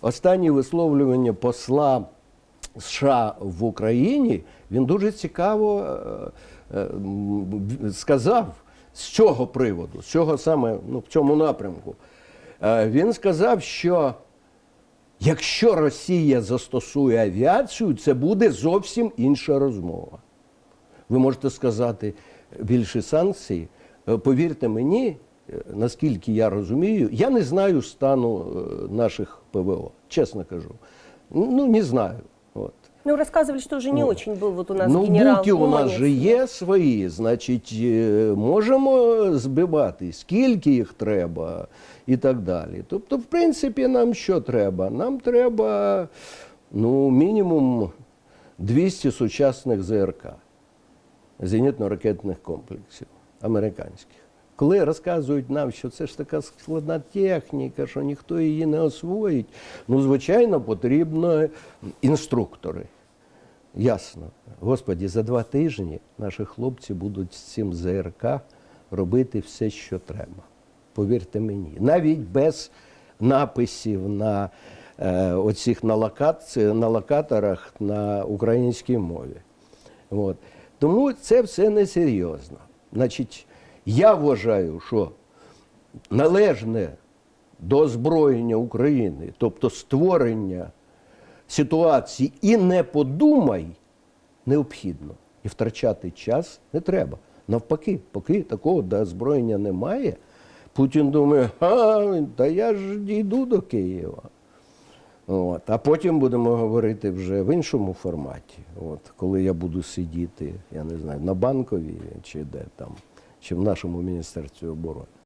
Останнє висловлювання посла США в Україні він дуже цікаво е, е, сказав, з чого приводу, з чого саме ну, в цьому напрямку. Е, Він сказав, що якщо Росія застосує авіацію, це буде зовсім інша розмова. Ви можете сказати більше санкцій. Повірте мені, наскільки я розумію, я не знаю стану е, наших ПВО, чесно кажу. Ну, не знаю. От. Ну, рассказывали, что уже не очень был вот у нас ну, генерал буки у нас же є свої, значить, е, можемо збивати, скільки їх треба і так далі. Тобто, в принципі, нам що треба? Нам треба ну, мінімум 200 сучасних ЗРК, зенітно-ракетних комплексів американських. Коли розказують нам, що це ж така складна техніка, що ніхто її не освоїть, ну, звичайно, потрібно інструктори. Ясно. Господі, за два тижні наші хлопці будуть з цим ЗРК робити все, що треба. Повірте мені. Навіть без написів на е, оцих на, локаці- на локаторах на українській мові. От. Тому це все несерйозно. Значить, я вважаю, що належне до озброєння України, тобто створення ситуації і не подумай, необхідно. І втрачати час не треба. Навпаки, поки такого озброєння немає, Путін думає, а, та я ж дійду до Києва. От. А потім будемо говорити вже в іншому форматі. От, коли я буду сидіти, я не знаю, на банковій чи де там, чи в нашому міністерстві оборони.